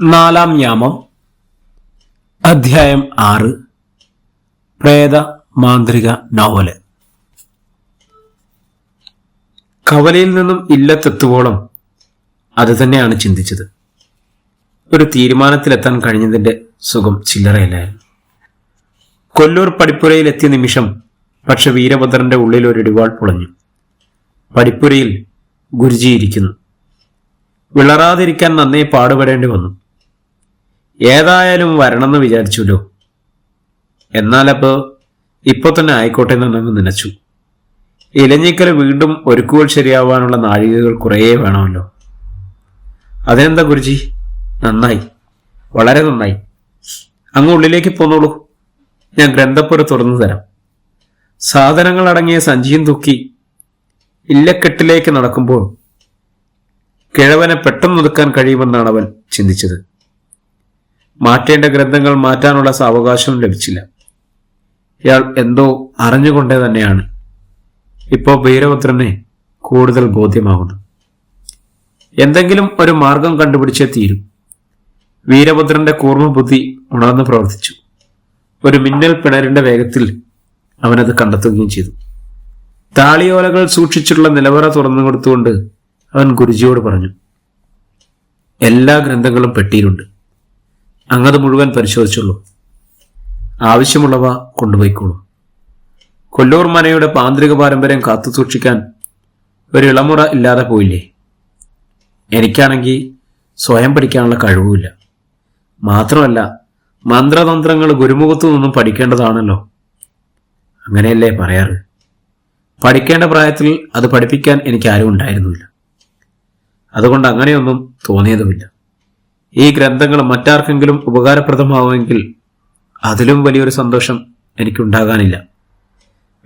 നാലാം യാമം അധ്യായം ആറ് പ്രേത മാന്ത്രിക നോവൽ. കവലയിൽ നിന്നും ഇല്ലത്തെത്തുവോളം അത് തന്നെയാണ് ചിന്തിച്ചത്. ഒരു തീരുമാനത്തിലെത്താൻ കഴിഞ്ഞതിന്റെ സുഖം ചില്ലറയില്ലായിരുന്നു കൊല്ലൂർ പടിപ്പുരയിൽ എത്തിയ നിമിഷം പക്ഷെ വീരഭദ്രന്റെ ഉള്ളിൽ ഒരു ഇടിവാൾ പൊളഞ്ഞു. പടിപ്പുരയിൽ ഗുരുജിയിരിക്കുന്നു വിളറാതിരിക്കാൻ നന്നേ പാടുപെടേണ്ടി വന്നു. ഏതായാലും വരണമെന്ന് വിചാരിച്ചുല്ലോ എന്നാലപ്പോ ഇപ്പൊ തന്നെ ആയിക്കോട്ടെ എന്നങ്ങ് നനച്ചു. ഇലഞ്ഞിക്കൽ വീണ്ടും ഒരുക്കുകൾ ശരിയാവാനുള്ള നാഴികകൾ കുറേ വേണമല്ലോ. അതിനെന്താ ഗുരുജി? നന്നായി. വളരെ നന്നായി. അങ്ങ് ഉള്ളിലേക്ക് പോന്നോളൂ. ഞാൻ ഗ്രന്ഥപ്പുര തുറന്നു തരാം. സാധനങ്ങൾ അടങ്ങിയ സഞ്ചിയും തൂക്കി ഇല്ലക്കെട്ടിലേക്ക് നടക്കുമ്പോൾ കിഴവനെ പെട്ടെന്ന് പെട്ടെന്നൊതുക്കാൻ കഴിയുമെന്നാണ് അവൻ ചിന്തിച്ചത്. മാറ്റേണ്ട ഗ്രന്ഥങ്ങൾ മാറ്റാനുള്ള സാവകാശവും ലഭിച്ചില്ല. ഇയാൾ എന്തോ അറിഞ്ഞുകൊണ്ടേ തന്നെയാണ്. ഇപ്പോൾ ഭൈരവത്രനെ കൂടുതൽ ബോധ്യമാകുന്നു. എന്തെങ്കിലും ഒരു മാർഗം കണ്ടുപിടിച്ചേ തീരും. വീരഭദ്രന്റെ കൂർമ്മബുദ്ധി ഉണർന്നു പ്രവർത്തിച്ചു. ഒരു മിന്നൽ പിണരിന്റെ വേഗത്തിൽ അവനത് കണ്ടെത്തുകയും ചെയ്തു. താളിയോലകൾ സൂക്ഷിച്ചിട്ടുള്ള നിലവറ തുറന്നു കൊടുത്തുകൊണ്ട് അവൻ ഗുരുജിയോട് പറഞ്ഞു എല്ലാ ഗ്രന്ഥങ്ങളും പെട്ടിയിലുണ്ട്. അങ്ങത് മുഴുവൻ പരിശോധിച്ചുള്ളൂ. ആവശ്യമുള്ളവ കൊണ്ടുപോയിക്കോളൂ. കൊല്ലൂർ മനയുടെ പാന്ത്രിക പാരമ്പര്യം കാത്തു സൂക്ഷിക്കാൻ ഒരു ഇളമുറ ഇല്ലാതെ പോയില്ലേ? എനിക്കാണെങ്കിൽ സ്വയം പഠിക്കാനുള്ള കഴിവുമില്ല. മാത്രമല്ല മന്ത്രതന്ത്രങ്ങൾ ഗുരുമുഖത്തു നിന്നും പഠിക്കേണ്ടതാണല്ലോ. അങ്ങനെയല്ലേ പറയാറ്? പഠിക്കേണ്ട പ്രായത്തിൽ അത് പഠിപ്പിക്കാൻ എനിക്ക് ആരും ഉണ്ടായിരുന്നില്ല. അതുകൊണ്ട് അങ്ങനെയൊന്നും തോന്നിയതുമില്ല. ഈ ഗ്രന്ഥങ്ങൾ മറ്റാർക്കെങ്കിലും ഉപകാരപ്രദമാവുമെങ്കിൽ അതിലും വലിയൊരു സന്തോഷം എനിക്കുണ്ടാകാനില്ല.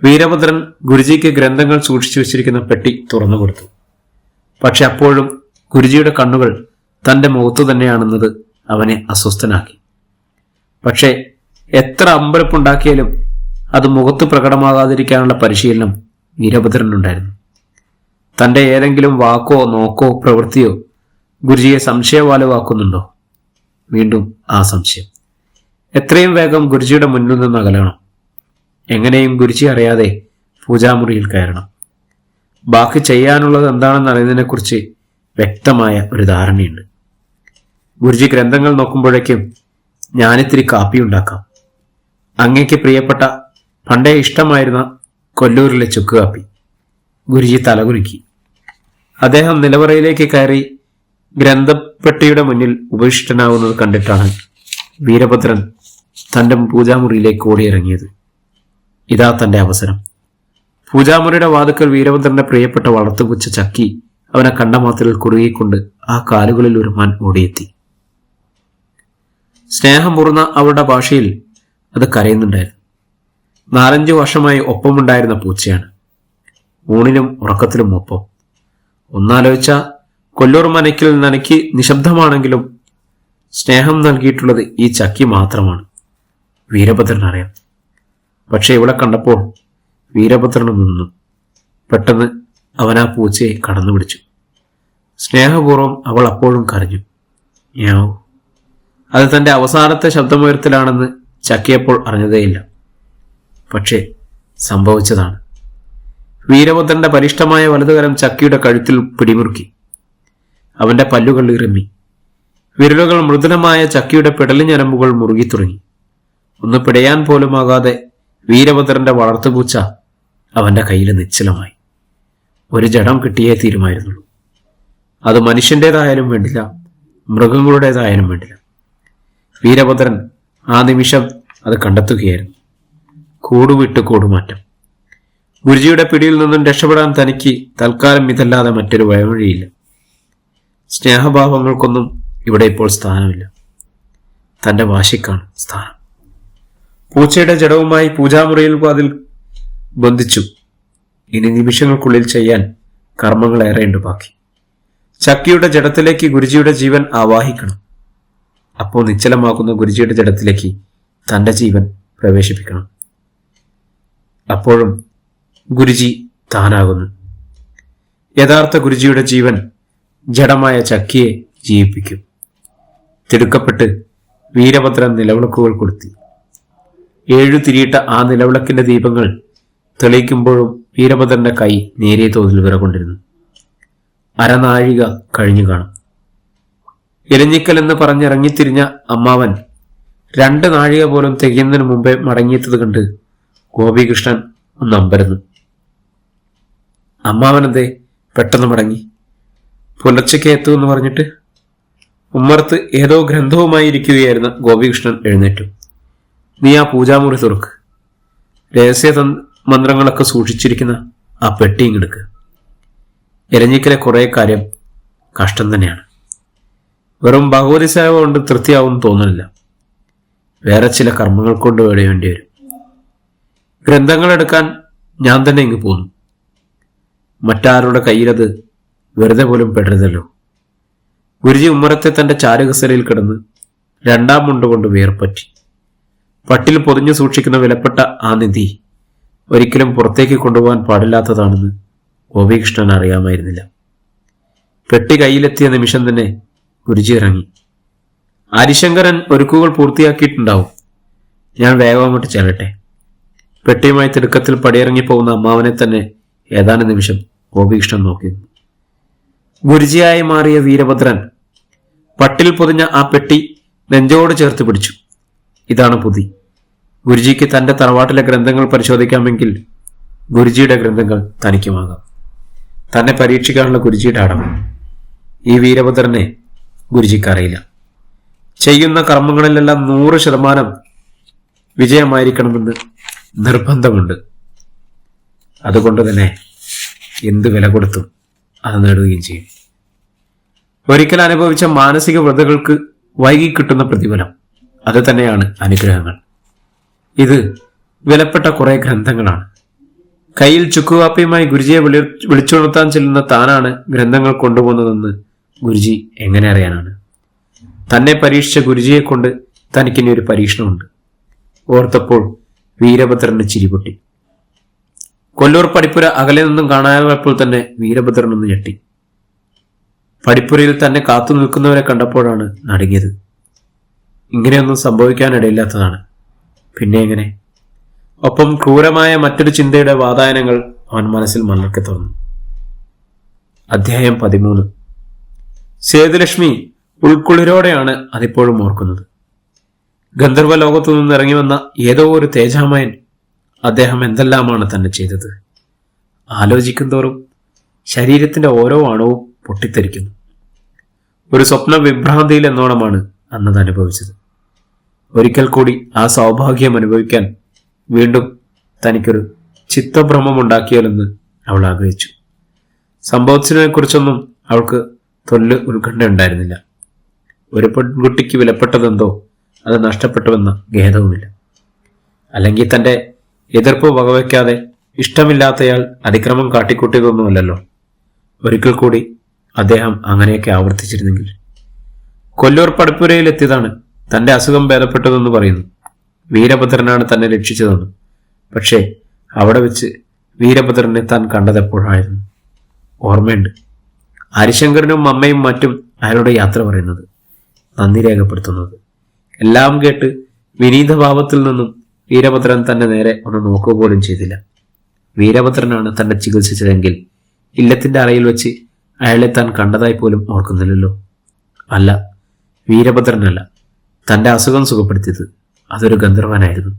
വീരഭദ്രൻ ഗുരുജിക്ക് ഗ്രന്ഥങ്ങൾ സൂക്ഷിച്ചു വെച്ചിരിക്കുന്ന പെട്ടി തുറന്നു കൊടുത്തു. പക്ഷെ അപ്പോഴും ഗുരുജിയുടെ കണ്ണുകൾ തന്റെ മുഖത്തു തന്നെയാണെന്നത് അവനെ അസ്വസ്ഥനാക്കി. പക്ഷേ എത്ര അമ്പരപ്പുണ്ടാക്കിയാലും അത് മുഖത്ത് പ്രകടമാകാതിരിക്കാനുള്ള പരിശീലനം വീരഭദ്രനുണ്ടായിരുന്നു. തന്റെ ഏതെങ്കിലും വാക്കോ നോക്കോ പ്രവൃത്തിയോ ഗുരുജിയെ സംശയവാലവാക്കുന്നുണ്ടോ? വീണ്ടും ആ സംശയം. എത്രയും വേഗം ഗുരുജിയുടെ മുന്നിൽ നിന്ന് അകലണം. എങ്ങനെയും ഗുരുജി അറിയാതെ പൂജാമുറിയിൽ കയറണം. ബാക്കി ചെയ്യാനുള്ളത് എന്താണെന്ന് അറിയുന്നതിനെക്കുറിച്ച് വ്യക്തമായ ഒരു ധാരണയുണ്ട്. ഗുരുജി ഗ്രന്ഥങ്ങൾ നോക്കുമ്പോഴേക്കും ഞാനിത്തിരി കാപ്പി ഉണ്ടാക്കാം. അങ്ങേക്ക് പ്രിയപ്പെട്ട പണ്ടേ ഇഷ്ടമായിരുന്ന കൊല്ലൂരിലെ ചുക്ക് കാപ്പി. ഗുരുജി തലകുലുക്കി. അദ്ദേഹം നിലവറയിലേക്ക് കയറി ഗ്രന്ഥപ്പെട്ടിയുടെ മുന്നിൽ ഉപവിഷ്ടനാവുന്നത് കണ്ടിട്ടാണ് വീരഭദ്രൻ തന്റെ പൂജാമുറിയിലേക്ക് ഓടിയിറങ്ങിയത്. ഇതാ തന്റെ അവസരം. പൂജാമുറിയുടെ വാതുക്കൽ വീരഭദ്രന്റെ പ്രിയപ്പെട്ട വളർത്തുപുച്ച ചക്കി അവനെ കണ്ട മാത്രയിൽ കുറുകിക്കൊണ്ട് ആ കാലുകളിൽ ഒരു മാൻ ഓടിയെത്തി. സ്നേഹം മുറുന്ന അവരുടെ ഭാഷയിൽ അത് കരയുന്നുണ്ടായിരുന്നു. നാലഞ്ച് വർഷമായി ഒപ്പമുണ്ടായിരുന്ന പൂച്ചയാണ്. ഊണിലും ഉറക്കത്തിലും ഒപ്പം. ഒന്നാലോചിച്ച കൊല്ലൂർ മനയ്ക്കിൽ നനയ്ക്ക് നിശബ്ദമാണെങ്കിലും സ്നേഹം നൽകിയിട്ടുള്ളത് ഈ ചക്കി മാത്രമാണ്. വീരഭദ്രൻ അറിയാം. പക്ഷെ ഇവിടെ കണ്ടപ്പോൾ വീരഭദ്രൻ നിന്നു. പെട്ടെന്ന് അവൻ ആ പൂച്ചയെ കടന്നു പിടിച്ചു. സ്നേഹപൂർവം അവൾ അപ്പോഴും കരഞ്ഞു. ഞാവൂ അത് തന്റെ അവസാനത്തെ ശബ്ദമുയർത്തലാണെന്ന് ചക്കിയപ്പോൾ അറിഞ്ഞതേയില്ല. പക്ഷേ സംഭവിച്ചതാണ്. വീരഭദ്രന്റെ പരിഷ്ടമായ വലതുകരം ചക്കിയുടെ കഴുത്തിൽ പിടിമുറുക്കി. അവന്റെ പല്ലുകൾ ഇറമ്മി വിരലുകൾ മൃദുലമായ ചക്കിയുടെ പിടലിഞ്ഞരമ്പുകൾ മുറുകി തുടങ്ങി ഒന്ന് പിടയാൻ പോലുമാകാതെ വീരഭദ്രന്റെ വളർത്തുപൂച്ച അവന്റെ കയ്യിൽ നിശ്ചലമായി. ഒരു ജഡം കിട്ടിയേ തീരുമായിരുന്നുള്ളൂ. അത് മനുഷ്യന്റേതായാലും വേണ്ടില്ല മൃഗങ്ങളുടേതായാലും വേണ്ടില്ല. വീരഭദ്രൻ ആ നിമിഷം അത് കണ്ടെത്തുകയായിരുന്നു. കൂടുവിട്ട് കൂടുമാറ്റം. ഗുരുജിയുടെ പിടിയിൽ നിന്നും രക്ഷപ്പെടാൻ തനിക്ക് തൽക്കാലം ഇതല്ലാതെ മറ്റൊരു വഴിയില്ല. സ്നേഹഭാവങ്ങൾക്കൊന്നും ഇവിടെ ഇപ്പോൾ സ്ഥാനമില്ല. തന്റെ വാശിക്കാണ് സ്ഥാനം. പൂച്ചയുടെ ജഡവുമായി പൂജാമുറിയിൽ അതിൽ ബന്ധിച്ചു. ഇനി നിമിഷങ്ങൾക്കുള്ളിൽ ചെയ്യാൻ കർമ്മങ്ങൾ ഏറെയുണ്ട് ബാക്കി. ചക്കിയുടെ ജഡത്തിലേക്ക് ഗുരുജിയുടെ ജീവൻ ആവാഹിക്കണം. അപ്പോൾ നിശ്ചലമാക്കുന്ന ഗുരുജിയുടെ ജഡത്തിലേക്ക് തന്റെ ജീവൻ പ്രവേശിപ്പിക്കണം. അപ്പോഴും ഗുരുജി താനാകുന്നു. യഥാർത്ഥ ഗുരുജിയുടെ ജീവൻ ജഡമായ ചക്കിയെ ജീവിപ്പിക്കും. തിടുക്കപ്പെട്ട് വീരഭദ്രൻ നിലവിളക്കുകൾ കൊടുത്തി ഏഴു തിരിയിട്ട ആ നിലവിളക്കിന്റെ ദീപങ്ങൾ തെളിയിക്കുമ്പോഴും വീരഭദ്രന്റെ കൈ നേരിയ തോതിൽ വിറകൊണ്ടിരുന്നു. അരനാഴിക കഴിഞ്ഞു കാണും. ഇരഞ്ഞിക്കൽ എന്ന് പറഞ്ഞിറങ്ങിത്തിരിഞ്ഞ അമ്മാവൻ രണ്ട് നാഴിക പോലും തികയുന്നതിന് മുമ്പേ മടങ്ങിയെത്തത് കണ്ട് ഗോപികൃഷ്ണൻ ഒന്ന് അമ്പരുന്നു. അമ്മാവനെന്തേ? പെട്ടെന്ന് മടങ്ങി. പുലർച്ചയ്ക്ക് എത്തുമെന്ന് പറഞ്ഞിട്ട് ഉമ്മർത്ത് ഏതോ ഗ്രന്ഥവുമായി ഇരിക്കുകയായിരുന്ന ഗോപികൃഷ്ണൻ എഴുന്നേറ്റു. നീ ആ പൂജാമുറി തുറക്ക്. രഹസ്യ മന്ത്രങ്ങളൊക്കെ സൂക്ഷിച്ചിരിക്കുന്ന ആ പെട്ടി ഇങ്ങെടുക്ക്. എരഞ്ഞിക്കലെ കുറേ കാര്യം കഷ്ടം തന്നെയാണ്. വെറും ഭഗവതി സേവ കൊണ്ട് തൃപ്തിയാവും തോന്നുന്നില്ല വേറെ ചില കർമ്മങ്ങൾ കൊണ്ട് വേണ്ടി വരും. ഗ്രന്ഥങ്ങൾ എടുക്കാൻ ഞാൻ തന്നെ ഇങ്ങ് പോന്നു. മറ്റാരുടെ കയ്യിലത് വെറുതെ പോലും പെടരുതല്ലോ. ഗുരുജി ഉമ്മറത്തെ തന്റെ ചാരുകസലയിൽ കിടന്ന് രണ്ടാം മുണ്ട് കൊണ്ട് വേർപ്പറ്റി പട്ടിൽ പൊതിഞ്ഞു സൂക്ഷിക്കുന്ന വിലപ്പെട്ട ആ നിധി ഒരിക്കലും പുറത്തേക്ക് കൊണ്ടുപോകാൻ പാടില്ലാത്തതാണെന്ന് ഗോപികൃഷ്ണൻ അറിയാമായിരുന്നില്ല. പെട്ടി കയ്യിലെത്തിയ നിമിഷം തന്നെ ഗുരുജി ഇറങ്ങി. ഹരിശങ്കരൻ ഒരുക്കുകൾ പൂർത്തിയാക്കിയിട്ടുണ്ടാവും. ഞാൻ വേഗം അങ്ങോട്ട് ചെല്ലട്ടെ. പെട്ടിയുമായി തിടുക്കത്തിൽ പടിയിറങ്ങി പോകുന്ന അമ്മാവനെ തന്നെ ഏതാനും നിമിഷം ഗോപികൃഷ്ണൻ നോക്കി. നിന്നു. ഗുരുജിയായി മാറിയ വീരഭദ്രൻ പട്ടിൽ പൊതിഞ്ഞ ആ പെട്ടി നെഞ്ചോട് ചേർത്ത് പിടിച്ചു. ഇതാണ് പുതി. ഗുരുജിക്ക് തന്റെ തറവാട്ടിലെ ഗ്രന്ഥങ്ങൾ പരിശോധിക്കാമെങ്കിൽ ഗുരുജിയുടെ ഗ്രന്ഥങ്ങൾ തനിക്കുമാകാം. തന്നെ പരീക്ഷിക്കാനുള്ള ഗുരുജിയുടെ അടവ് ഈ വീരഭദ്രനെ ഗുരുജിക്കറിയില്ല ചെയ്യുന്ന കർമ്മങ്ങളിലെല്ലാം നൂറ് ശതമാനം വിജയമായിരിക്കണമെന്ന് നിർബന്ധമുണ്ട്. അതുകൊണ്ട് തന്നെ എന്ത് വില കൊടുത്തും അത് നേടുകയും ചെയ്യും? ഒരിക്കൽ അനുഭവിച്ച മാനസിക വ്രതകൾക്ക് വൈകി കിട്ടുന്ന പ്രതിഫലം അത് തന്നെയാണ് അനുഗ്രഹങ്ങൾ. ഇത് വിലപ്പെട്ട കുറെ ഗ്രന്ഥങ്ങളാണ്. കയ്യിൽ ചുക്കുവാപ്പയുമായി ഗുരുജിയെ വിളി വിളിച്ചുണർത്താൻ ചെല്ലുന്ന താനാണ് ഗ്രന്ഥങ്ങൾ കൊണ്ടുപോകുന്നതെന്ന് ഗുരുജി എങ്ങനെ അറിയാനാണ്? തന്നെ പരീക്ഷിച്ച ഗുരുജിയെ കൊണ്ട് തനിക്കിനി ഒരു പരീക്ഷണമുണ്ട്. ഓർത്തപ്പോൾ വീരഭദ്രന് ചിരിപൊട്ടി. കൊല്ലൂർ പടിപ്പുര അകലെ നിന്നും കാണാനായപ്പോൾ തന്നെ വീരഭദ്രൻ ഒന്ന് ഞെട്ടി. പടിപ്പുരയിൽ തന്നെ കാത്തു നിൽക്കുന്നവരെ കണ്ടപ്പോഴാണ് നടുങ്ങിയത്. ഇങ്ങനെയൊന്നും സംഭവിക്കാനിടയില്ലാത്തതാണ്. പിന്നെ എങ്ങനെ? ഒപ്പം ക്രൂരമായ മറ്റൊരു ചിന്തയുടെ വാതായനങ്ങൾ അവൻ മനസ്സിൽ മലർക്കെ തുറന്നു. അധ്യായം പതിമൂന്ന്. സേതുലക്ഷ്മി ഉൾക്കുളിരോടെയാണ് അതിപ്പോഴും ഓർക്കുന്നത്. ഗന്ധർവ ലോകത്തു നിന്നിറങ്ങി വന്ന ഏതോ ഒരു തേജാമയൻ അദ്ദേഹം എന്തെല്ലാമാണ് തന്നെ ചെയ്തത്? ആലോചിക്കും തോറും ശരീരത്തിന്റെ ഓരോ അണുവും പൊട്ടിത്തെറിക്കുന്നു. ഒരു സ്വപ്ന വിഭ്രാന്തിയിൽ എന്നോണമാണ് അന്നത് അനുഭവിച്ചത്. ഒരിക്കൽ കൂടി ആ സൗഭാഗ്യം അനുഭവിക്കാൻ വീണ്ടും തനിക്കൊരു ചിത്തഭ്രമം ഉണ്ടാക്കിയാലെന്ന് അവൾ ആഗ്രഹിച്ചു. സംഭവത്തിനെ കുറിച്ചൊന്നും അവൾക്ക് തൊല്ല് ഉത്കണ്ഠ ഉണ്ടായിരുന്നില്ല. ഒരു പെൺകുട്ടിക്ക് വിലപ്പെട്ടതെന്തോ അത് നഷ്ടപ്പെട്ടുവെന്ന ഖേദവുമില്ല. അല്ലെങ്കിൽ തന്റെ എതിർപ്പ് വകവയ്ക്കാതെ ഇഷ്ടമില്ലാത്തയാൾ അതിക്രമം കാട്ടിക്കൂട്ടിയതൊന്നുമല്ലോ ഒരിക്കൽ കൂടി അദ്ദേഹം അങ്ങനെയൊക്കെ ആവർത്തിച്ചിരുന്നെങ്കിൽ. കൊല്ലൂർ പടപ്പുരയിൽ എത്തിയതാണ് തന്റെ അസുഖം ഭേദപ്പെട്ടതെന്ന് പറയുന്നു. വീരഭദ്രനാണ് തന്നെ രക്ഷിച്ചതെന്ന്. പക്ഷേ അവിടെ വെച്ച് വീരഭദ്രനെ താൻ കണ്ടതെപ്പോഴായിരുന്നു? ഓർമ്മയുണ്ട്. ഹരിശങ്കരനും അമ്മയും മറ്റും അയാളുടെ യാത്ര പറയുന്നത്. നന്ദി രേഖപ്പെടുത്തുന്നത്. എല്ലാം കേട്ട് വിനീതഭാവത്തിൽ നിന്നും വീരഭദ്രൻ തന്റെ നേരെ ഒന്ന് നോക്കുക പോലും ചെയ്തില്ല. വീരഭദ്രനാണ് തന്നെ ചികിത്സിച്ചതെങ്കിൽ ഇല്ലത്തിന്റെ അറയിൽ വെച്ച് അയാളെ താൻ കണ്ടതായി പോലും ഓർക്കുന്നില്ലല്ലോ അല്ല വീരഭദ്രനല്ല. തന്റെ അസുഖം സുഖപ്പെടുത്തിയത് അതൊരു ഗന്ധർവനായിരുന്നു.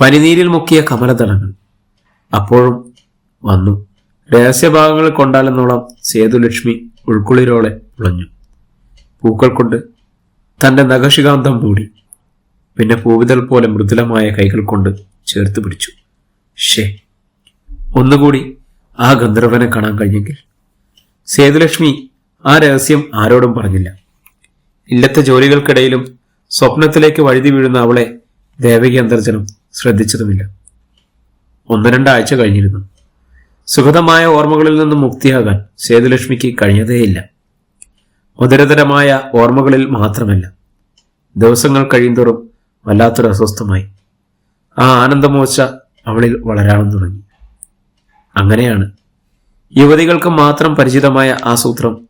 പനിനീരിൽ മുക്കിയ കമലതടങ്ങൾ അപ്പോഴും വന്നു. രഹസ്യഭാഗങ്ങൾ കൊണ്ടാലെന്നോളം സേതുലക്ഷ്മി ഉൾക്കുളിരോളെ ഉളഞ്ഞു. പൂക്കൾ കൊണ്ട് തന്റെ നഖശികാന്തം മൂടി. പിന്നെ പൂവിതൽ പോലെ മൃദുലമായ കൈകൾ കൊണ്ട് ചേർത്ത് പിടിച്ചു. ഷേ ഒന്നുകൂടി ആ ഗന്ധർവനെ കാണാൻ കഴിഞ്ഞെങ്കിൽ. സേതുലക്ഷ്മി ആ രഹസ്യം ആരോടും പറഞ്ഞില്ല. ഇല്ലത്തെ ജോലികൾക്കിടയിലും സ്വപ്നത്തിലേക്ക് വഴുതി വീഴുന്ന അവളെ ദേവകി അന്തർജനം ശ്രദ്ധിച്ചതുമില്ല. ഒന്ന് രണ്ടാഴ്ച കഴിഞ്ഞിരുന്നു. സുഖതമായ ഓർമ്മകളിൽ നിന്നും മുക്തിയാകാൻ സേതുലക്ഷ്മിക്ക് കഴിഞ്ഞതേയില്ല. മധുരതരമായ ഓർമ്മകളിൽ മാത്രമല്ല. ദിവസങ്ങൾ കഴിയുന്തോറും വല്ലാത്തൊരു അസ്വസ്ഥമായി. ആ ആനന്ദമോച്ച അവളിൽ വളരാനും തുടങ്ങി. അങ്ങനെയാണ് യുവതികൾക്ക് മാത്രം പരിചിതമായ ആ സൂത്രം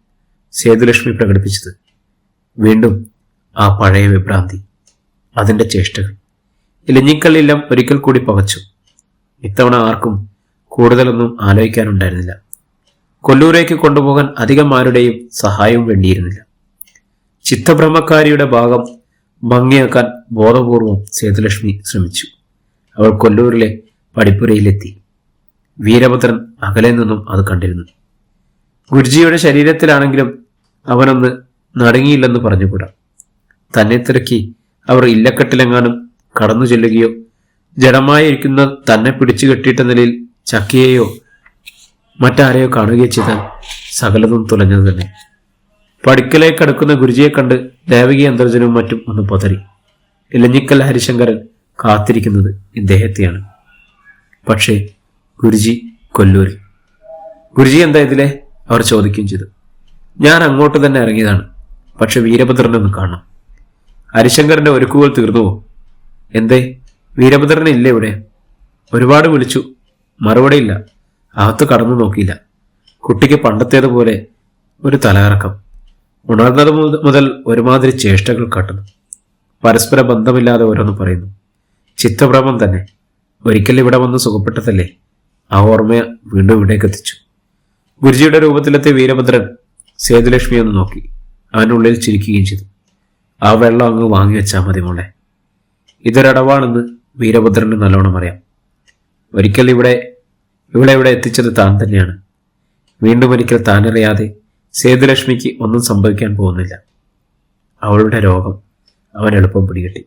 സേതുലക്ഷ്മി പ്രകടിപ്പിച്ചത്. വീണ്ടും ആ പഴയ വിഭ്രാന്തി അതിന്റെ ചേഷ്ടകൾ. ഇലഞ്ഞിക്കള്ളില്ലം ഒരിക്കൽ കൂടി പകച്ചു ഇത്തവണ ആർക്കും കൂടുതലൊന്നും ആലോചിക്കാനുണ്ടായിരുന്നില്ല. കൊല്ലൂരേക്ക് കൊണ്ടുപോകാൻ അധികം ആരുടെയും സഹായവും വേണ്ടിയിരുന്നില്ല. ചിത്തബ്രഹ്മക്കാരിയുടെ ഭാഗം ഭംഗിയാക്കാൻ ബോധപൂർവം സേതുലക്ഷ്മി ശ്രമിച്ചു. അവൾ കൊല്ലൂരിലെ പടിപ്പുരയിലെത്തി. വീരഭദ്രൻ അകലെ നിന്നും അത് കണ്ടിരുന്നു. ഗുരുജിയുടെ ശരീരത്തിലാണെങ്കിലും അവനൊന്ന് നടുങ്ങിയില്ലെന്ന് പറഞ്ഞുകൂടാ. തന്നെ തിരക്കി അവർ ഇല്ലക്കെട്ടിലെങ്ങാനും കടന്നു ചെല്ലുകയോ ജഡമായിരിക്കുന്ന തന്നെ പിടിച്ചു കെട്ടിയിട്ട നിലയിൽ ചക്കിയെയോ മറ്റാരെയോ കാണുകയോ ചെയ്താൽ സകലതും തുലഞ്ഞത് തന്നെ പടിക്കലേക്ക് കടക്കുന്ന ഗുരുജിയെ കണ്ട് ദേവകി അന്തർജനവും മറ്റും ഒന്ന് പതറി. ഇലഞ്ഞിക്കൽ ഹരിശങ്കരൻ കാത്തിരിക്കുന്നത് ഇദ്ദേഹത്തെയാണ്. പക്ഷേ ഗുരുജി കൊല്ലൂരിൽ. ഗുരുജി എന്താ ഇതിലെ? അവർ ചോദിക്കുകയും ചെയ്തു. ഞാൻ അങ്ങോട്ട് തന്നെ ഇറങ്ങിയതാണ്. പക്ഷെ വീരഭദ്രനെ ഒന്ന് കാണണം. ഹരിശങ്കരന്റെ ഒരുക്കുകൾ തീർന്നുവോ? എന്തേ? വീരഭദ്രൻ ഇല്ല ഇവിടെ? ഒരുപാട് വിളിച്ചു. മറുപടിയില്ല അകത്ത് കടന്നു നോക്കിയില്ല. കുട്ടിക്ക് പണ്ടത്തേതുപോലെ ഒരു തലകറക്കം. ഉണർന്നത് മുത- മുതൽ ഒരുമാതിരി ചേഷ്ടകൾ കാട്ടുന്നു. പരസ്പര ബന്ധമില്ലാതെ ഓരോന്ന് പറയുന്നു. ചിത്തഭ്രമം തന്നെ. ഒരിക്കൽ ഇവിടെ വന്ന് സുഖപ്പെട്ടതല്ലേ? ആ ഓർമ്മ വീണ്ടും ഇവിടേക്ക് എത്തിച്ചു. ഗുരുജിയുടെ രൂപത്തിലെത്തിയ വീരഭദ്രൻ സേതുലക്ഷ്മി ഒന്ന് നോക്കി. അവനുള്ളിൽ ചിരിക്കുകയും ചെയ്തു. ആ വെള്ളം അങ്ങ് വാങ്ങി വെച്ചാൽ മതി മോളെ. ഇതൊരടവാണെന്ന് വീരഭദ്രന് നല്ലോണം അറിയാം. ഒരിക്കൽ ഇവിടെ ഇവിടെ ഇവിടെ എത്തിച്ചത് താൻ തന്നെയാണ്. വീണ്ടും ഒരിക്കൽ താനറിയാതെ സേതുലക്ഷ്മിക്ക് ഒന്നും സംഭവിക്കാൻ പോകുന്നില്ല. അവളുടെ രോഗം അവൻ എളുപ്പം പിടികിട്ടി.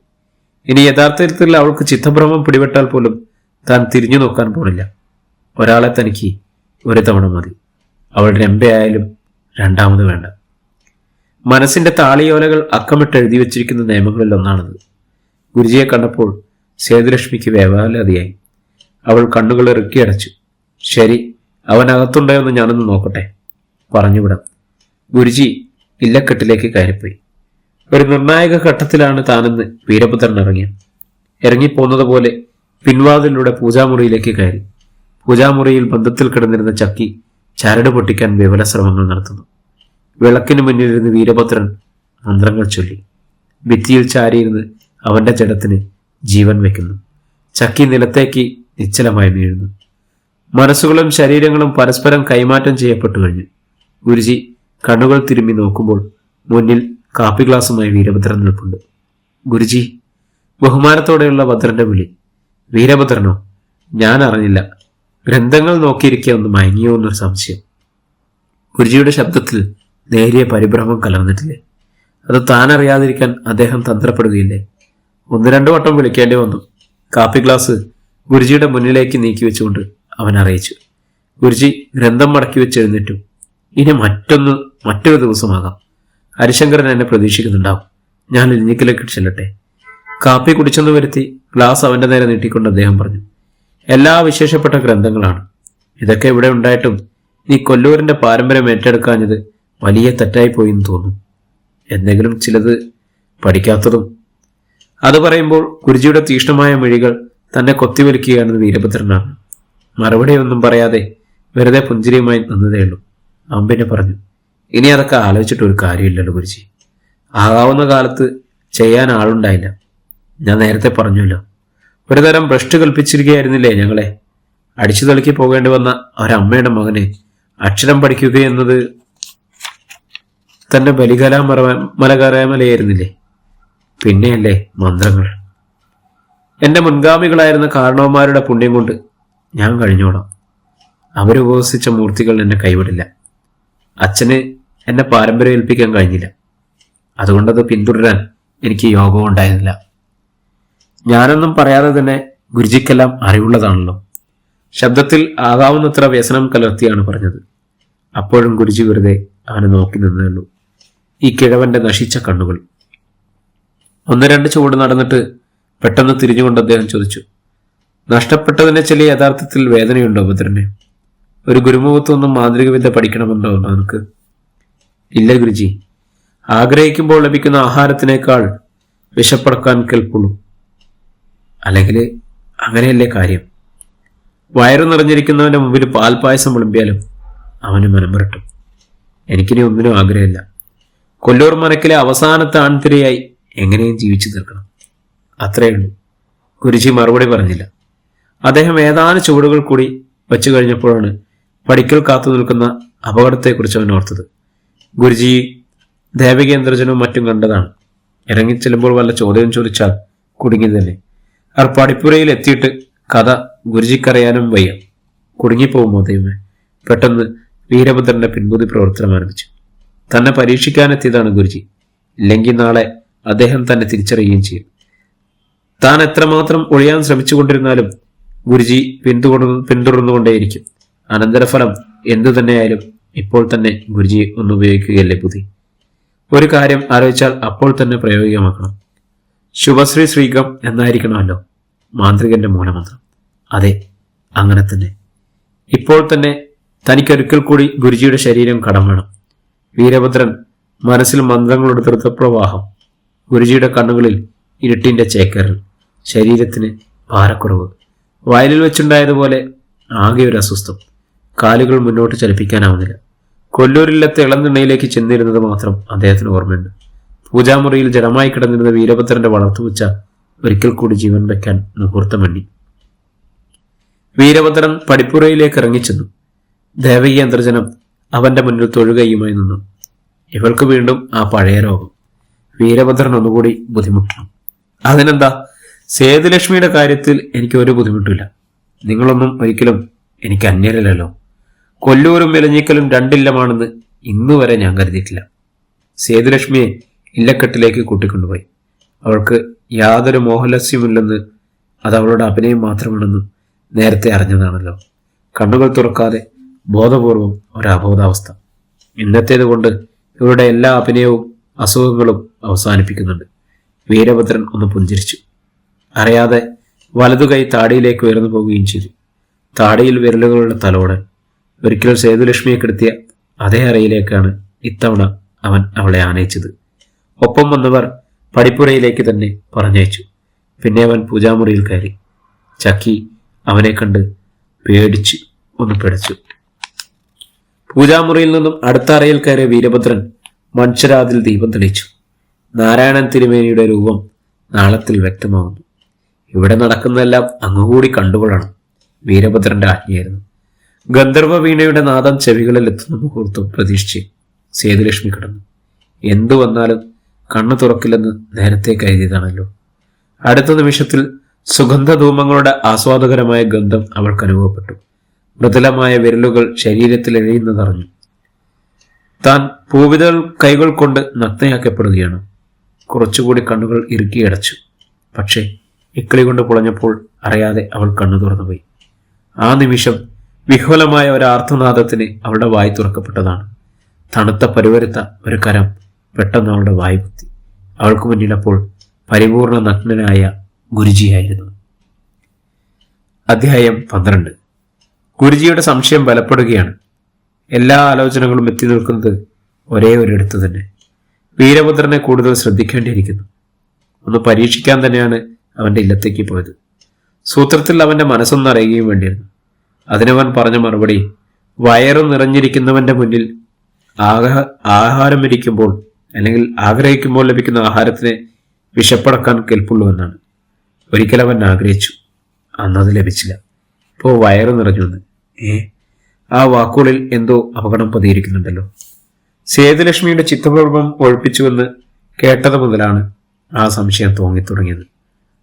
ഇനി യഥാർത്ഥത്തിൽ അവൾക്ക് ചിത്തഭ്രമം പിടിപെട്ടാൽ പോലും താൻ തിരിഞ്ഞു നോക്കാൻ പോണില്ല. ഒരാളെ തനിക്ക് ഒരു തവണ മതി. അവൾ രമ്പയായാലും രണ്ടാമത് വേണ്ട. മനസ്സിന്റെ താളിയോലകൾ അക്കമിട്ട് എഴുതി വച്ചിരിക്കുന്ന നിയമങ്ങളിൽ ഒന്നാണത്. ഗുരുജിയെ കണ്ടപ്പോൾ സേതുലക്ഷ്മിക്ക് വേവാലതിയായി. അവൾ കണ്ണുകൾ ഇറുക്കിയടച്ചു ശരി അവനകത്തുണ്ടോ എന്ന് ഞാനൊന്ന് നോക്കട്ടെ. പറഞ്ഞുവിടാം. ഗുരുജി ഇല്ലക്കെട്ടിലേക്ക് കയറിപ്പോയി. ഒരു നിർണായക ഘട്ടത്തിലാണ് താനെന്ന് വീരഭദ്രൻ ഇറങ്ങിയത്. ഇറങ്ങിപ്പോന്നത് പോലെ പിൻവാതിലൂടെ പൂജാമുറിയിലേക്ക് കയറി. പൂജാമുറിയിൽ ബന്ധത്തിൽ കിടന്നിരുന്ന ചക്കി ചരട് പൊട്ടിക്കാൻ വിവല ശ്രമങ്ങൾ നടത്തുന്നു. വിളക്കിന് മുന്നിലിരുന്ന് വീരഭദ്രൻ മന്ത്രങ്ങൾ ചൊല്ലി. ഭിത്തിയിൽ ചാരിയിരുന്ന് അവന്റെ ജഡത്തിന് ജീവൻ വെക്കുന്നു ചക്കി നിലത്തേക്ക് നിശ്ചലമായി വീഴുന്നു. മനസ്സുകളും ശരീരങ്ങളും പരസ്പരം കൈമാറ്റം ചെയ്യപ്പെട്ടു കഴിഞ്ഞു. ഗുരുജി കണ്ണുകൾ തിരുമ്മി നോക്കുമ്പോൾ മുന്നിൽ കാപ്പി ഗ്ലാസുമായി വീരഭദ്രൻ നിൽപ്പുണ്ട്. ഗുരുജി ബഹുമാനത്തോടെയുള്ള ഭദ്രന്റെ വിളി. വീരഭദ്രനോ ഞാൻ അറിഞ്ഞില്ല. ഗ്രന്ഥങ്ങൾ നോക്കിയിരിക്കുക ഒന്ന് മയങ്ങിയോ എന്നൊരു സംശയം. ഗുരുജിയുടെ ശബ്ദത്തിൽ നേരിയ പരിഭ്രമം കലർന്നിട്ടില്ലേ? അത് താൻ അറിയാതിരിക്കാൻ അദ്ദേഹം തന്ത്രപ്പെടുകയില്ലേ? ഒന്ന് രണ്ടു വട്ടം വിളിക്കേണ്ടി വന്നു. കാപ്പി ഗ്ലാസ് ഗുരുജിയുടെ മുന്നിലേക്ക് നീക്കി വെച്ചുകൊണ്ട് അവൻ അറിയിച്ചു. ഗുരുജി ഗ്രന്ഥം മടക്കി വെച്ച് എഴുന്നേറ്റു. ഇനി മറ്റൊന്ന് മറ്റൊരു ദിവസമാകാം. ഹരിശങ്കരൻ എന്നെ പ്രതീക്ഷിക്കുന്നുണ്ടാവും. ഞാൻ ഇഞ്ഞിക്കിലേക്ക് ചെല്ലട്ടെ. കാപ്പി കുടിച്ചെന്ന് വരുത്തി ഗ്ലാസ് അവന്റെ നേരെ നീട്ടിക്കൊണ്ട് അദ്ദേഹം പറഞ്ഞു എല്ലാ വിശേഷപ്പെട്ട ഗ്രന്ഥങ്ങളാണ്. ഇതൊക്കെ ഇവിടെ ഉണ്ടായിട്ടും നീ കൊല്ലൂരിന്റെ പാരമ്പര്യം ഏറ്റെടുക്കാഞ്ഞത് വലിയ തെറ്റായി പോയി എന്ന് തോന്നുന്നു. എന്തെങ്കിലും ചിലത് പഠിക്കാത്തതും. അത് പറയുമ്പോൾ ഗുരുജിയുടെ തീക്ഷ്ണമായ മിഴികൾ തന്നെ കൊത്തിവലിക്കുകയാണെന്ന് വീരഭദ്രനാണ്. മറുപടിയൊന്നും പറയാതെ വെറുതെ പുഞ്ചിരിയുമായി നിന്നതേയുള്ളൂ. അമ്പിനെ പറഞ്ഞു ഇനി അതൊക്കെ ആലോചിച്ചിട്ട് ഒരു കാര്യമില്ലല്ലോ ഗുരുജി. ആകാവുന്ന കാലത്ത് ചെയ്യാൻ ആളുണ്ടായില്ല. ഞാൻ നേരത്തെ പറഞ്ഞല്ലോ. ഒരു തരം ഭ്രഷ്ട് കൽപ്പിച്ചിരിക്കുകയായിരുന്നില്ലേ ഞങ്ങളെ? അടിച്ചു തളിക്കി പോകേണ്ടി വന്ന ഒരമ്മയുടെ മകനെ അക്ഷരം പഠിക്കുക എന്നത് തന്റെ ബലികലാ മറ മലകരമലയായിരുന്നില്ലേ പിന്നെയല്ലേ മന്ത്രങ്ങൾ. എന്റെ മുൻഗാമികളായിരുന്ന കാരണവന്മാരുടെ പുണ്യം കൊണ്ട് ഞാൻ കഴിഞ്ഞോളാം. അവരുപവസിച്ച മൂർത്തികൾ എന്നെ കൈവിടില്ല. അച്ഛന് എന്നെ പാരമ്പര്യം ഏൽപ്പിക്കാൻ കഴിഞ്ഞില്ല. അതുകൊണ്ടത് പിന്തുടരാൻ എനിക്ക് യോഗം ഉണ്ടായിരുന്നില്ല. ഞാനൊന്നും പറയാതെ തന്നെ ഗുരുജിക്കെല്ലാം അറിവുള്ളതാണല്ലോ. ശബ്ദത്തിൽ ആകാവുന്നത്ര വ്യസനം കലർത്തിയാണ് പറഞ്ഞത്. അപ്പോഴും ഗുരുജി വെറുതെ അവനെ നോക്കി നിന്നുള്ളൂ ഈ കിഴവന്റെ നശിച്ച കണ്ണുകൾ. ഒന്ന് രണ്ട് ചുവട് നടന്നിട്ട് പെട്ടെന്ന് തിരിഞ്ഞുകൊണ്ട് അദ്ദേഹം ചോദിച്ചു നഷ്ടപ്പെട്ടതിനെ ചില യഥാർത്ഥത്തിൽ വേദനയുണ്ടോ ഭദ്രന്? ഒരു ഗുരുമുഖത്തൊന്നും മാന്ത്രിക വിദ്യ പഠിക്കണമെന്നോ നമുക്ക് ഇല്ല ഗുരുജി. ആഗ്രഹിക്കുമ്പോൾ ലഭിക്കുന്ന ആഹാരത്തിനേക്കാൾ വിശപ്പടക്കാൻ കേൾപ്പുള്ളൂ. അല്ലെങ്കിൽ അങ്ങനെയല്ലേ കാര്യം? വയറു നിറഞ്ഞിരിക്കുന്നവന്റെ മുമ്പിൽ പാൽപായസം വിളമ്പിയാലും അവന് മനമുരട്ടും എനിക്കിനി ഒന്നിനും ആഗ്രഹമില്ല. കൊല്ലൂർ മനക്കിലെ അവസാനത്തെ ആൺതിരയായി എങ്ങനെയും ജീവിച്ചു തീർക്കണം. അത്രയേ ഉള്ളൂ. ഗുരുജി മറുപടി പറഞ്ഞില്ല. അദ്ദേഹം ഏതാനും ചുവടുകൾ കൂടി വെച്ചു കഴിഞ്ഞപ്പോഴാണ് പടിക്കൽ കാത്തു നിൽക്കുന്ന അപകടത്തെക്കുറിച്ച് അവൻ ഓർത്തത്. ഗുരുജി ദേവകേന്ദ്രജനും മറ്റും കണ്ടതാണ്. ഇറങ്ങിച്ചെല്ലുമ്പോൾ വല്ല ചോദ്യം ചോദിച്ചാൽ കുടുങ്ങി തന്നെ അവർ പടിപ്പുരയിൽ എത്തിയിട്ട് കഥ ഗുരുജിക്കറിയാനും വയ്യ. കുടുങ്ങിപ്പോകുമോ ദൈവമേ? പെട്ടെന്ന് വീരഭദ്രന്റെ പിൻപുതി പ്രവർത്തനം ആരംഭിച്ചു. തന്നെ പരീക്ഷിക്കാനെത്തിയതാണ് ഗുരുജി. ഇല്ലെങ്കിൽ നാളെ അദ്ദേഹം തന്നെ തിരിച്ചറിയുകയും ചെയ്യും. താൻ എത്രമാത്രം ഒഴിയാൻ ശ്രമിച്ചുകൊണ്ടിരുന്നാലും ഗുരുജി പിന്തുടർന്നു പിന്തുടർന്നുകൊണ്ടേയിരിക്കും. അനന്തരഫലം എന്തു തന്നെയായാലും ഇപ്പോൾ തന്നെ ഗുരുജി ഒന്ന് ഉപയോഗിക്കുകയല്ലേ ബുദ്ധി ഒരു കാര്യം ആലോചിച്ചാൽ അപ്പോൾ തന്നെ പ്രയോഗികമാക്കണം. ശുഭശ്രീ ശ്രീകം എന്നായിരിക്കണമല്ലോ മാന്ത്രികന്റെ മൂലമന്ത്രം അതെ അങ്ങനെ തന്നെ. ഇപ്പോൾ തന്നെ തനിക്കൊരിക്കൽ കൂടി ഗുരുജിയുടെ ശരീരം കടം വേണം. വീരഭദ്രൻ മനസ്സിൽ മന്ത്രങ്ങളുടെ ധൃതപ്രവാഹം ഗുരുജിയുടെ കണ്ണുകളിൽ ഇരുട്ടിന്റെ ചേക്കരൽ ശരീരത്തിന് ഭാരക്കുറവ്. വയലിൽ വെച്ചുണ്ടായതുപോലെ ആകെ ഒരു അസ്വസ്ഥം. കാലുകൾ മുന്നോട്ട് ചലിപ്പിക്കാനാവുന്നില്ല. കൊല്ലൂരിലെ തിളന്നിണയിലേക്ക് ചെന്നിരുന്നത് മാത്രം അദ്ദേഹത്തിന് ഓർമ്മയുണ്ട്. പൂജാമുറിയിൽ ജഡമായി കിടന്നിരുന്ന വീരഭദ്രന്റെ വളർത്തുവച്ച ഒരിക്കൽ കൂടി ജീവൻ വയ്ക്കാൻ മുഹൂർത്തമെണ്ണി വീരഭദ്രൻ പടിപ്പുറയിലേക്ക് ഇറങ്ങിച്ചെന്നു. ദേവകി അന്തർജനം അവന്റെ മുന്നിൽ തൊഴുകയുമായി നിന്നു. ഇവൾക്ക് വീണ്ടും ആ പഴയ രോഗം. വീരഭദ്രൻ ഒന്നുകൂടി ബുദ്ധിമുട്ടണം അതിനെന്താ? സേതുലക്ഷ്മിയുടെ കാര്യത്തിൽ എനിക്ക് ഒരു ബുദ്ധിമുട്ടില്ല നിങ്ങളൊന്നും ഒരിക്കലും എനിക്ക് അന്യരല്ലോ കൊല്ലൂരും വിലഞ്ഞിക്കലും രണ്ടില്ലമാണെന്ന് ഇന്നുവരെ ഞാൻ കരുതിയിട്ടില്ല. സേതുലക്ഷ്മിയെ ഇല്ലക്കെട്ടിലേക്ക് കൂട്ടിക്കൊണ്ടുപോയി. അവൾക്ക് യാതൊരു മോഹലസ്യമില്ലെന്ന് അത് അവളുടെ അഭിനയം മാത്രമാണെന്ന് നേരത്തെ അറിഞ്ഞതാണല്ലോ. കണ്ണുകൾ തുറക്കാതെ ബോധപൂർവം ഒരു അബോധാവസ്ഥ. ഇന്നത്തേത് കൊണ്ട് ഇവരുടെ എല്ലാ അഭിനയവും അസുഖങ്ങളും അവസാനിപ്പിക്കുന്നുണ്ട്. വീരഭദ്രൻ ഒന്ന് പുഞ്ചിരിച്ചു. അറിയാതെ വലതുകൈ താടിയിലേക്ക് ഉയർന്നു പോവുകയും ചെയ്തു. താടിയിൽ വിരലുകളുടെ തലോടൻ ഒരിക്കൽ സേതുലക്ഷ്മിയെ കെടുത്തിയ അതേ അറയിലേക്കാണ് ഇത്തവണ അവൻ അവളെ ആനയിച്ചത്. ഒപ്പം വന്നവർ പടിപ്പുരയിലേക്ക് തന്നെ പറഞ്ഞയച്ചു. പിന്നെ അവൻ പൂജാമുറിയിൽ കയറി. ചക്കി അവനെ കണ്ട് പേടിച്ച് ഒന്ന് പിടച്ചു. പൂജാമുറിയിൽ നിന്നും അടുത്ത അറയിൽ കയറിയ വീരഭദ്രൻ മൺചരാതിൽ ദീപം തെളിയിച്ചു നാരായണൻ തിരുമേനിയുടെ രൂപം നാളത്തിൽ വ്യക്തമാകുന്നു ഇവിടെ നടക്കുന്നതെല്ലാം അങ്ങുകൂടി കണ്ടുകൊള്ളണം. വീരഭദ്രന്റെ ആജ്ഞയായിരുന്നു. ഗന്ധർവ വീണയുടെ നാദം ചെവികളിൽ എത്തുന്ന മുഹൂർത്തം പ്രതീക്ഷിച്ച് സേതുലക്ഷ്മി കിടന്നു. എന്തു വന്നാലും കണ്ണു തുറക്കില്ലെന്ന് നേരത്തെ കരുതിയതാണല്ലോ. അടുത്ത നിമിഷത്തിൽ സുഗന്ധധൂമങ്ങളുടെ ആസ്വാദകരമായ ഗന്ധം അവൾക്ക് അനുഭവപ്പെട്ടു. മൃദുലമായ വിരലുകൾ ശരീരത്തിൽ എഴിയുന്നതറിഞ്ഞു താൻ പൂവിതൾ കൈകൾ കൊണ്ട് നഗ്നയാക്കപ്പെടുകയാണ്. കുറച്ചുകൂടി കണ്ണുകൾ ഇറുക്കിയടച്ചു പക്ഷേ ഇക്കിളി കൊണ്ട് പുളഞ്ഞപ്പോൾ അറിയാതെ അവൾ കണ്ണു തുറന്നുപോയി. ആ നിമിഷം വിഹ്വലമായ ഒരു ആർത്തനാദത്തിന് അവളുടെ വായി തുറക്കപ്പെട്ടതാണ്. തണുത്ത പരുവരുത്ത ഒരു കരം പെട്ടെന്ന് അവളുടെ വായി കുത്തി. അവൾക്ക് മുന്നിലപ്പോൾ പരിപൂർണ നഗ്നനായ ഗുരുജിയായിരുന്നു. അധ്യായം പന്ത്രണ്ട്. ഗുരുജിയുടെ സംശയം ബലപ്പെടുകയാണ്. എല്ലാ ആലോചനകളും എത്തി നിൽക്കുന്നത് ഒരേ ഒരിടത്ത് തന്നെ. വീരഭദ്രനെ കൂടുതൽ ശ്രദ്ധിക്കേണ്ടിയിരിക്കുന്നു. ഒന്ന് പരീക്ഷിക്കാൻ തന്നെയാണ് അവന്റെ ഇല്ലത്തേക്ക് പോയത്. സൂത്രത്തിൽ അവന്റെ മനസ്സൊന്നറിയുകയും വേണ്ടിയിരുന്നു. അതിനവൻ പറഞ്ഞ മറുപടി വയറ് നിറഞ്ഞിരിക്കുന്നവന്റെ മുന്നിൽ ആഹാ ആഹാരം ഇരിക്കുമ്പോൾ അല്ലെങ്കിൽ ആഗ്രഹിക്കുമ്പോൾ ലഭിക്കുന്ന ആഹാരത്തിനെ വിശപ്പടക്കാൻ കെൽപ്പുള്ളൂ എന്നാണ്. ഒരിക്കൽ അവൻ ആഗ്രഹിച്ചു. അന്നത് ലഭിച്ചില്ല. ഇപ്പോൾ വയറ് നിറഞ്ഞു വന്ന് ഏ? ആ വാക്കുകളിൽ എന്തോ അപകടം പതിയിരിക്കുന്നുണ്ടല്ലോ. സേതുലക്ഷ്മിയുടെ ചിത്തപ്രഭം ഒഴിപ്പിച്ചുവെന്ന് കേട്ടത് മുതലാണ് ആ സംശയം തോങ്ങിത്തുടങ്ങിയത്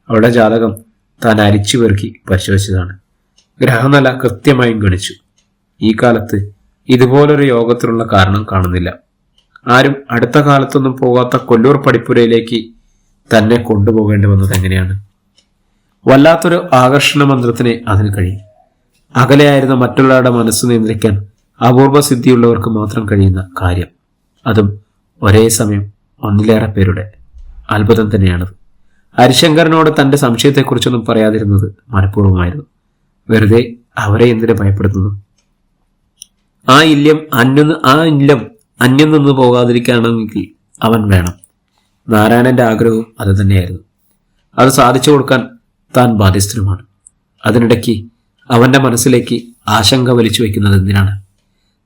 അവളുടെ ജാതകം താൻ അരിച്ചു പെറുക്കി പരിശോധിച്ചതാണ്. ഗ്രഹനില കൃത്യമായും ഗണിച്ചു. ഈ കാലത്ത് ഇതുപോലൊരു യോഗത്തിനുള്ള കാരണം കാണുന്നില്ല. ആരും അടുത്ത കാലത്തൊന്നും പോകാത്ത കൊല്ലൂർ പടിപ്പുരയിലേക്ക് തന്നെ കൊണ്ടുപോകേണ്ടി വന്നത് എങ്ങനെയാണ്? വല്ലാത്തൊരു ആകർഷണ മന്ത്രത്തിന് അതിന് കഴിയും. അകലെയായിരുന്ന മറ്റുള്ളവരുടെ മനസ്സ് നിയന്ത്രിക്കാൻ അപൂർവ സിദ്ധിയുള്ളവർക്ക് മാത്രം കഴിയുന്ന കാര്യം. അതും ഒരേ സമയം ഒന്നിലേറെ പേരുടെ അത്ഭുതം തന്നെയാണത്. ഹരിശങ്കറിനോട് തന്റെ സംശയത്തെക്കുറിച്ചൊന്നും പറയാതിരുന്നത് മനഃപൂർവമായിരുന്നു. വെറുതെ അവരെ എന്തിനു ഭയപ്പെടുത്തുന്നു ആ ഇല്യം അന്യം ആ ഇല്ലം അന്യം നിന്ന് പോകാതിരിക്കണമെങ്കിൽ അവൻ വേണം. നാരായണന്റെ ആഗ്രഹവും അത് തന്നെയായിരുന്നു. അത് സാധിച്ചു കൊടുക്കാൻ താൻ ബാധ്യസ്ഥനുമാണ്. അതിനിടയ്ക്ക് അവന്റെ മനസ്സിലേക്ക് ആശങ്ക വലിച്ചു വയ്ക്കുന്നത് എന്തിനാണ്?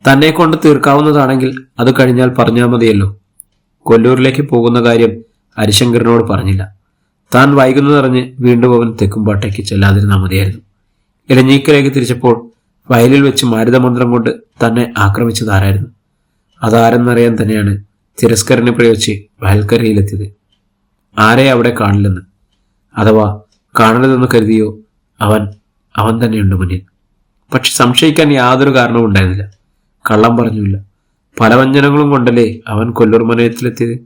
തന്നെ കൊണ്ട് തീർക്കാവുന്നതാണെങ്കിൽ അത് കഴിഞ്ഞാൽ പറഞ്ഞാൽ മതിയല്ലോ. കൊല്ലൂരിലേക്ക് പോകുന്ന കാര്യം ഹരിശങ്കറിനോട് പറഞ്ഞില്ല. താൻ വൈകുന്നതറിഞ്ഞ് വീണ്ടും അവൻ തെക്കുംപാട്ടേക്ക് ചെല്ലാതിരുന്നാൽ മതിയായിരുന്നു. ഇലഞ്ഞീക്കലേക്ക് തിരിച്ചപ്പോൾ വയലിൽ വെച്ച് മാരുതമന്ത്രം കൊണ്ട് തന്നെ ആക്രമിച്ചതാരായിരുന്നു അതാരെന്നറിയാൻ തന്നെയാണ് തിരസ്കരനെ പ്രയോഗിച്ച് വയൽക്കരയിലെത്തിയത്. ആരെ അവിടെ കാണില്ലെന്ന്? അഥവാ കാണരുതെന്ന് കരുതിയോ അവൻ അവൻ തന്നെയുണ്ട് മുന്നിൽ. പക്ഷെ സംശയിക്കാൻ യാതൊരു കാരണവും ഉണ്ടായിരുന്നില്ല. കള്ളം പറഞ്ഞില്ല പല വഞ്ചനങ്ങളും കൊണ്ടല്ലേ അവൻ കൊല്ലൂർ മനയത്തിലെത്തിയത്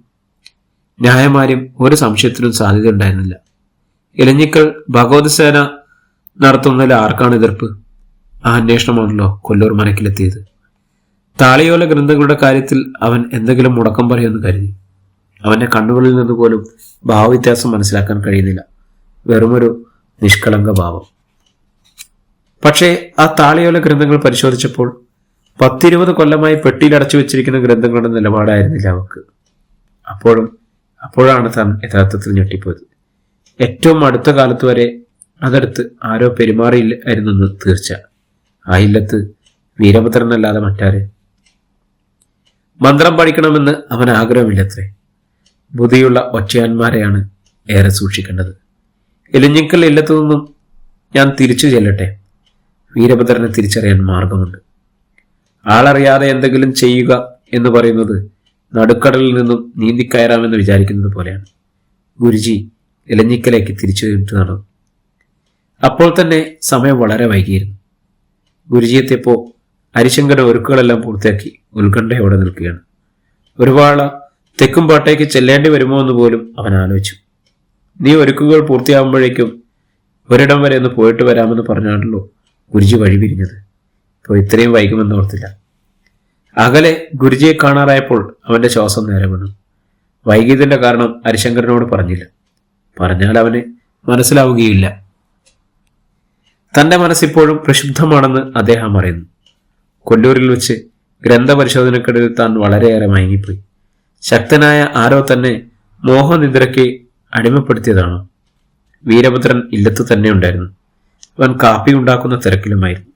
ന്യായമാരും ഒരു സംശയത്തിനും സാധ്യത ഉണ്ടായിരുന്നില്ല ഇലഞ്ഞിക്കൽ ഭഗവത് സേന നടത്തുന്നതിൽ ആർക്കാണ് എതിർപ്പ്? ആ അന്വേഷണമാണല്ലോ കൊല്ലൂർ മനക്കിലെത്തിയത് താളിയോല ഗ്രന്ഥങ്ങളുടെ കാര്യത്തിൽ അവൻ എന്തെങ്കിലും മുടക്കം പറയുമെന്ന് കരുതി. അവന്റെ കണ്ണുകളിൽ നിന്ന് പോലും ഭാവവ്യത്യാസം മനസ്സിലാക്കാൻ കഴിയുന്നില്ല. വെറുമൊരു നിഷ്കളങ്ക ഭാവം. പക്ഷേ ആ താളിയോല ഗ്രന്ഥങ്ങൾ പരിശോധിച്ചപ്പോൾ പത്തിരുപത് കൊല്ലമായി പെട്ടിയിൽ അടച്ചു വെച്ചിരിക്കുന്ന ഗ്രന്ഥങ്ങളുടെ നിലപാടായിരുന്നില്ല അവക്ക്. അപ്പോഴും അപ്പോഴാണ് താൻ യഥാർത്ഥത്തിൽ ഞെട്ടിപ്പോയത്. ഏറ്റവും അടുത്ത കാലത്ത് വരെ അതെടുത്ത് ആരോ പെരുമാറിയില്ലായിരുന്നെന്ന് തീർച്ച. ആ ഇല്ലത്ത് വീരഭദ്രനല്ലാതെ മറ്റാര്? മന്ത്രം പഠിക്കണമെന്ന് അവൻ ആഗ്രഹമില്ലത്രേ. ബുദ്ധിയുള്ള ഒറ്റയാന്മാരെയാണ് ഏറെ സൂക്ഷിക്കേണ്ടത്. എലിഞ്ഞിക്കൽ ഇല്ലത്തു നിന്നും ഞാൻ തിരിച്ചു ചെല്ലട്ടെ. വീരഭദ്രനെ തിരിച്ചറിയാൻ മാർഗമുണ്ട്. ആളറിയാതെ എന്തെങ്കിലും ചെയ്യുക എന്ന് പറയുന്നത് നടുക്കടലിൽ നിന്നും നീന്തിക്കയറാമെന്ന് വിചാരിക്കുന്നത് പോലെയാണ്. ഗുരുജി ഇലഞ്ഞിക്കലേക്ക് തിരിച്ചു നടന്നു. അപ്പോൾ തന്നെ സമയം വളരെ വൈകിയിരുന്നു. ഗുരുജി എത്തിയപ്പോൾ ഹരിശങ്കര ഒരുക്കുകളെല്ലാം പൂർത്തിയാക്കി ഉത്കണ്ഠയോടെ നിൽക്കുകയാണ്. ഒരുപാട് തെക്കുംപാട്ടേക്ക് ചെല്ലേണ്ടി വരുമോ എന്ന് പോലും അവൻ ആലോചിച്ചു. നീ ഒരുക്കുകൾ പൂർത്തിയാകുമ്പോഴേക്കും ഒരിടം വരെ ഒന്ന് പോയിട്ട് വരാമെന്ന് പറഞ്ഞാണല്ലോ ഗുരുജി വഴി വഴിപിരിഞ്ഞത് ഇപ്പോൾ ഇത്രയും വൈകുമെന്ന് ഓർത്തില്ല. അകലെ ഗുരുജിയെ കാണാറായപ്പോൾ അവന്റെ ശ്വാസം നേരെ വീണു വൈകിയതിന്റെ കാരണം ഹരിശങ്കരനോട് പറഞ്ഞില്ല. പറഞ്ഞാൽ അവന് മനസ്സിലാവുകയില്ല. തന്റെ മനസ്സിപ്പോഴും പ്രക്ഷുബ്ധമാണെന്ന് അദ്ദേഹം അറിയുന്നു. കൊല്ലൂരിൽ വെച്ച് ഗ്രന്ഥപരിശോധനക്കിടയിൽ താൻ വളരെയേറെ മയങ്ങിപ്പോയി. ശക്തനായ ആരോ തന്നെ മോഹനിദ്രയ്ക്ക് അടിമപ്പെടുത്തിയതാണോ. വീരഭദ്രൻ ഇല്ലത്ത് തന്നെ ഉണ്ടായിരുന്നു. അവൻ കാപ്പി ഉണ്ടാക്കുന്ന തിരക്കിലുമായിരുന്നു.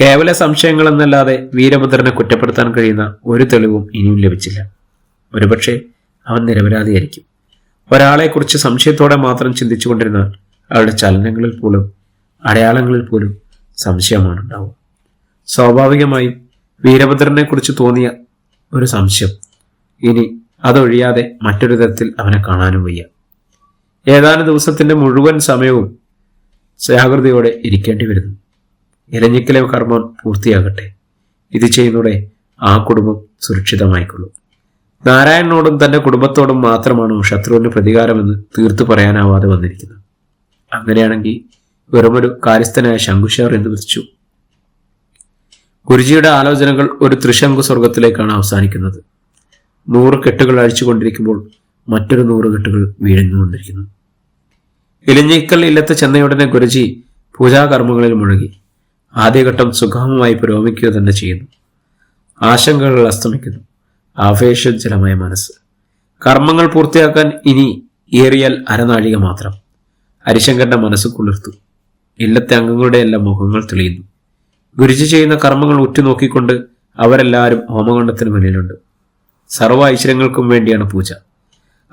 കേവല സംശയങ്ങളെന്നല്ലാതെ വീരഭദ്രനെ കുറ്റപ്പെടുത്താൻ കഴിയുന്ന ഒരു തെളിവും ഇനിയും ലഭിച്ചില്ല. ഒരുപക്ഷെ അവൻ നിരപരാധിയായിരിക്കും. ഒരാളെക്കുറിച്ച് സംശയത്തോടെ മാത്രം ചിന്തിച്ചുകൊണ്ടിരുന്നാൽ അവളുടെ ചലനങ്ങളിൽ പോലും അടയാളങ്ങളിൽ പോലും സംശയമാണ് ഉണ്ടാവുക സ്വാഭാവികമായും വീരഭദ്രനെ കുറിച്ച് തോന്നിയ ഒരു സംശയം. ഇനി അതൊഴിയാതെ മറ്റൊരു തരത്തിൽ അവനെ കാണാനും വയ്യ. ഏതാനും ദിവസത്തിന്റെ മുഴുവൻ സമയവും ജാഗ്രതയോടെ ഇരിക്കേണ്ടി വരുന്നു. ഇലഞ്ഞിക്കലെ കർമ്മം പൂർത്തിയാകട്ടെ. ഇത് ചെയ്യുന്നതോടെ ആ കുടുംബം സുരക്ഷിതമായിക്കൊള്ളും. നാരായണനോടും തന്റെ കുടുംബത്തോടും മാത്രമാണ് ശത്രുവിന് പ്രതികാരമെന്ന് തീർത്തു പറയാനാവാതെ വന്നിരിക്കുന്നത്. അങ്ങനെയാണെങ്കിൽ വെറുമൊരു കാര്യസ്ഥനായ ശങ്കുശേർ എന്ന് വിളിച്ചു. ഗുരുജിയുടെ ആലോചനകൾ ഒരു ത്രിശങ്കു സ്വർഗത്തിലേക്കാണ് അവസാനിക്കുന്നത്. നൂറ് കെട്ടുകൾ അഴിച്ചുകൊണ്ടിരിക്കുമ്പോൾ മറ്റൊരു നൂറ് കെട്ടുകൾ വീഴുന്നുകൊണ്ടിരിക്കുന്നു ഇലഞ്ഞിക്കൽ ഇല്ലത്ത് ചെന്നയുടനെ ഗുരുജി പൂജാകർമ്മങ്ങളിൽ മുഴുകി. ആദ്യഘട്ടം സുഗമമായി പുരോഗമിക്കുക തന്നെ ചെയ്യുന്നു. ആശങ്കകൾ അസ്തമിക്കുന്നു. ആവേശജലമായ മനസ്സ്. കർമ്മങ്ങൾ പൂർത്തിയാക്കാൻ ഇനി ഏറിയാൽ അരനാഴിക മാത്രം. ഹരിശങ്കരന്റെ മനസ്സ് കുളിർത്തു. ഇല്ലത്തെ അംഗങ്ങളുടെ എല്ലാം മുഖങ്ങൾ തെളിയുന്നു. ഗുരുജി ചെയ്യുന്ന കർമ്മങ്ങൾ ഉറ്റുനോക്കിക്കൊണ്ട് അവരെല്ലാവരും ഹോമകുണ്ടത്തിന് മുന്നിലുണ്ട്. സർവ ഐശ്വര്യങ്ങൾക്കും വേണ്ടിയാണ് പൂജ.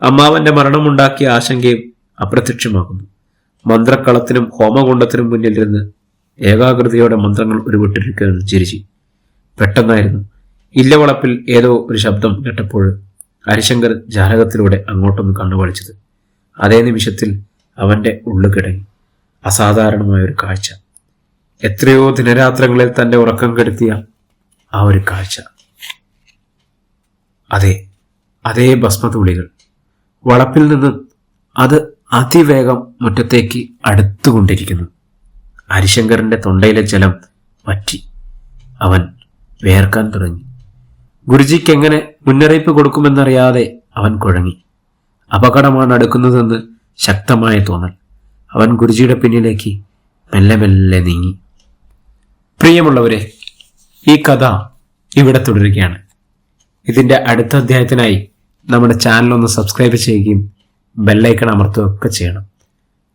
അമ്മാവന്റെ മരണമുണ്ടാക്കിയ ആശങ്കയും അപ്രത്യക്ഷമാകുന്നു. മന്ത്രക്കളത്തിനും ഹോമകുണ്ടത്തിനും മുന്നിലിരുന്ന് ഏകാഗ്രതയോടെ മന്ത്രങ്ങൾ ഉരുവിട്ടിരിക്കുകയാണ് ചിരിച്ചി പെട്ടെന്നായിരുന്നു. ഇല്ലവളപ്പിൽ ഏതോ ഒരു ശബ്ദം കേട്ടപ്പോൾ ഹരിശങ്കർ ജാലകത്തിലൂടെ അങ്ങോട്ടൊന്ന് കണ്ണുപളിച്ചത് അതേ നിമിഷത്തിൽ അവന്റെ ഉള്ളു കിടങ്ങി അസാധാരണമായ ഒരു കാഴ്ച. എത്രയോ ദിനരാത്രങ്ങളിൽ തന്റെ ഉറക്കം കെടുത്തിയ ആ ഒരു കാഴ്ച. അതെ അതേ ഭസ്മതുള്ളികൾ വളപ്പിൽ നിന്ന് അത് അതിവേഗം മുറ്റത്തേക്ക് അടുത്തുകൊണ്ടിരിക്കുന്നു. ഹരിശങ്കറിന്റെ തൊണ്ടയിലെ ജലം പറ്റി അവൻ വേർക്കാൻ തുടങ്ങി. ഗുരുജിക്ക് എങ്ങനെ മുന്നറിയിപ്പ് കൊടുക്കുമെന്നറിയാതെ അവൻ കുഴങ്ങി. അപകടമാണ് അടുക്കുന്നതെന്ന് ശക്തമായ തോന്നൽ. അവൻ ഗുരുജിയുടെ പിന്നിലേക്ക് മെല്ലെ മെല്ലെ നീങ്ങി. പ്രിയമുള്ളവരെ ഈ കഥ ഇവിടെ തുടരുകയാണ്. ഇതിന്റെ അടുത്ത അധ്യായത്തിനായി നമ്മുടെ ചാനൽ ഒന്ന് സബ്സ്ക്രൈബ് ചെയ്യുകയും ബെല്ലൈക്കൺ അമർത്തുകയൊക്കെ ചെയ്യണം.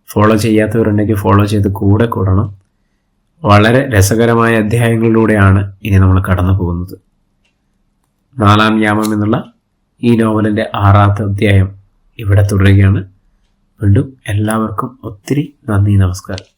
ഫോളോ ചെയ്യാത്തവരുണ്ടെങ്കിൽ ഫോളോ ചെയ്ത് കൂടെ കൂടണം. വളരെ രസകരമായ അധ്യായങ്ങളിലൂടെയാണ് ഇനി നമ്മൾ കടന്നു പോകുന്നത്. നാലാം യാമം എന്നുള്ള ഈ നോവലിന്റെ ആറാമത്തെ അധ്യായം ഇവിടെ തുടരുകയാണ്. വീണ്ടും എല്ലാവർക്കും ഒത്തിരി നന്ദി നമസ്കാരം.